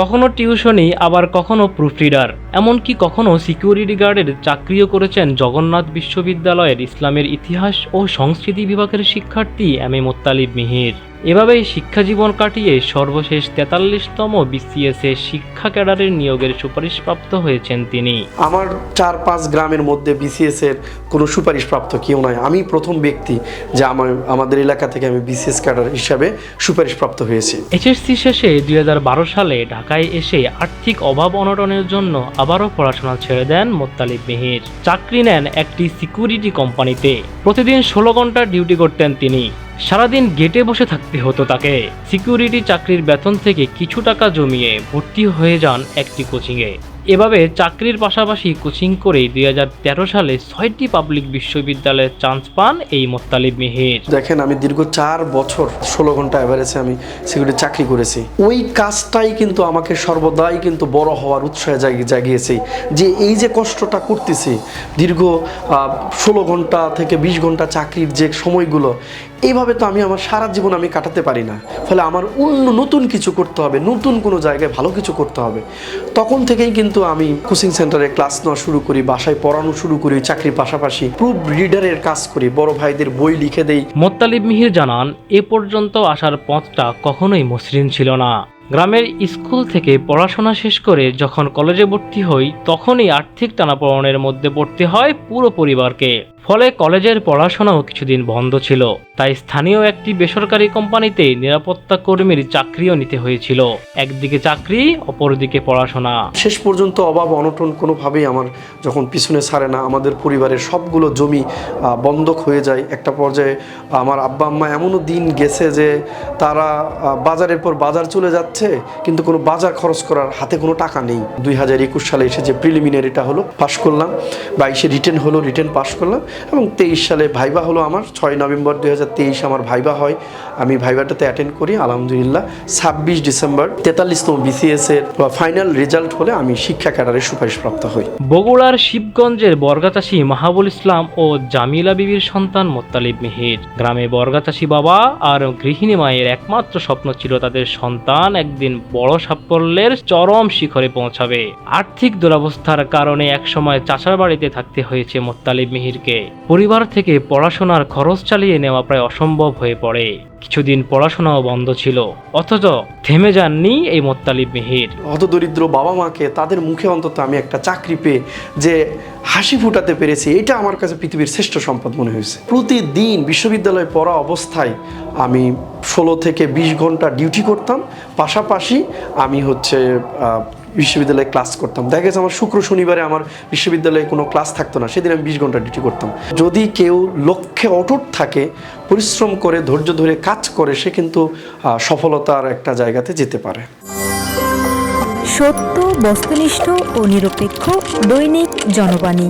কখনো টিউশনি আবার কখনো প্রুফ রিডার। এমনকি কখনো সিকিউরিটি গার্ডের চাকরিও করেছেন জগন্নাথ বিশ্ববিদ্যালয়ের ইসলামের ইতিহাস ও সংস্কৃতি বিভাগের শিক্ষার্থী এম এ মোত্তালিব মিহির। এভাবেই শিক্ষা জীবন কাটিয়ে সর্বশেষ তেতাল্লিশতম বিসিএস এ শিক্ষা ক্যাডারের নিয়োগের সুপারিশপ্রাপ্ত হয়েছেন তিনি। আমার চার পাঁচ গ্রামের মধ্যে বিসিএস এর কোনো সুপারিশপ্রাপ্ত কেউ নয় আমি প্রথম ব্যক্তি যে আমার আমাদের এলাকা থেকে আমি বিসিএস ক্যাডার হিসাবে সুপারিশপ্রাপ্ত হয়েছি। এইচএসসি শেষে দুই হাজার বারো সালে ঢাকায় এসে আর্থিক অভাব অনটনের জন্য আবারও পড়াশোনা ছেড়ে দেন মোত্তালিব মিহির। চাকরি নেন একটি সিকিউরিটি কোম্পানিতে। প্রতিদিন ষোলো ঘণ্টা ডিউটি করতেন তিনি। সারাদিন গেটে বসে থাকতে হতো তাকে। সিকিউরিটি চাকরির বেতন থেকে কিছু টাকা জমিয়ে ভর্তি হয়ে যান একটি কোচিংয়ে। এভাবে চাকরির পাশাপাশি কোচিং করে দুই সালে ছয়টি পাবলিক বিশ্ববিদ্যালয়ে চান্স পান এই মোত্তালিব মিহির। দেখেন, আমি দীর্ঘ চার বছর ষোলো ঘণ্টা অ্যাভারেজে আমি সিকিউরিটি চাকরি করেছি। ওই কাজটাই কিন্তু আমাকে সর্বদাই কিন্তু বড় হওয়ার উৎসাহে জাগি জাগিয়েছে। যে এই যে কষ্টটা করতেছি, দীর্ঘ ষোলো ঘণ্টা থেকে বিশ ঘণ্টা চাকরির যে সময়গুলো এইভাবে তো আমি আমার সারা জীবন আমি কাটাতে পারি না। ফলে আমার অন্য নতুন কিছু করতে হবে, নতুন কোনো জায়গায় ভালো কিছু করতে হবে। তখন থেকেই কিন্তু আমি কোচিং সেন্টারে ক্লাস নেওয়া শুরু করি, বাসায় পড়ানো শুরু করি, চাকরির পাশাপাশি প্রুফ রিডারের কাজ করি, বড় ভাইদের বই লিখে দেই। মোত্তালিব মিহির জানান, এ পর্যন্ত আসার পথটা কখনোই মসৃণ ছিল না। গ্রামের স্কুল থেকে পড়াশোনা শেষ করে যখন কলেজে ভর্তি হই, তখনই আর্থিক টানাপড়নের মধ্যে পড়তে হয় পুরো পরিবারকে। ফলে কলেজের পড়াশোনাও কিছুদিন বন্ধ ছিল। তাই স্থানীয় একটি বেসরকারি কোম্পানিতে নিরাপত্তা কর্মীর চাকরিও নিতে হয়েছিল। একদিকে চাকরি, অপরদিকে পড়াশোনা। শেষ পর্যন্ত অভাব, অনটন কোনোভাবেই আমার যখন পিছনে ছাড়ে না, আমাদের পরিবারের সবগুলো জমি বন্ধক হয়ে যায়। একটা পর্যায়ে আমার আব্বা আম্মা এমনও দিন গেছে যে তারা বাজারের পর বাজার চলে যাচ্ছে, কিন্তু কোনো বাজার খরচ করার হাতে কোনো টাকা নেই। দুই হাজার একুশ সালে এসে যে প্রিলিমিনারিটা হলো পাশ করলাম বাইশে রিটেন হলো রিটেন পাশ করলাম এবং তেইশ সালে ভাইবা হলো আমার। ছয় নভেম্বর দুই হাজার তেইশ আমার ভাইবা হয়। আমি ভাইবাটাতে অ্যাটেন্ড করি, আলহামদুলিল্লাহ। ছাব্বিশ ডিসেম্বর তেতাল্লিশতম বিসিএস এর বা ফাইনাল রেজাল্ট হলে আমি শিক্ষা ক্যাডারের সুপারিশপ্রাপ্ত হই। বগুড়ার শিবগঞ্জের বর্গাচাষী মাহাবুল ইসলাম ও জামিলা বিবির সন্তান মোত্তালিব মিহির। গ্রামে বর্গাচাষী বাবা আর গৃহিণী মায়ের একমাত্র স্বপ্ন ছিল তাদের সন্তান একদিন বড় সাফল্যের চরম শিখরে পৌঁছাবে। আর্থিক দুরবস্থার কারণে একসময় চাষার বাড়িতে থাকতে হয়েছে মোত্তালিব মিহিরকে। পরিবার থেকে পড়াশোনার খরচ চালিয়ে নেওয়া প্রায় অসম্ভব হয়ে পড়ে। কিছুদিন পড়াশোনাও বন্ধ ছিল। অথচ থেমে যাননি এই মোত্তালিব মিহির। হতদরিদ্র বাবা মাকে তাদের মুখে অন্তত আমি একটা চাকরি পেয়ে যে হাসি ফুটাতে পেরেছি, এটা আমার কাছে পৃথিবীর শ্রেষ্ঠ সম্পদ মনে হয়েছে। প্রতিদিন বিশ্ববিদ্যালয়ে পড়া অবস্থায় আমি ষোলো থেকে বিশ ঘণ্টা ডিউটি করতাম। পাশাপাশি আমি হচ্ছে বিশ্ববিদ্যালয়ে ক্লাস করতাম। দেখা গেছে আমার শুক্র শনিবারে আমার বিশ্ববিদ্যালয়ে কোনো ক্লাস থাকতো না, সেদিন আমি বিশ ঘণ্টা ডিউটি করতাম। যদি কেউ লক্ষ্যে অটুট থাকে, পরিশ্রম করে, ধৈর্য ধরে কাজ করে, সে কিন্তু সফলতার একটা জায়গাতে যেতে পারে। সত্য, বস্তুনিষ্ঠ ও নিরপেক্ষ দৈনিক জনবাণী।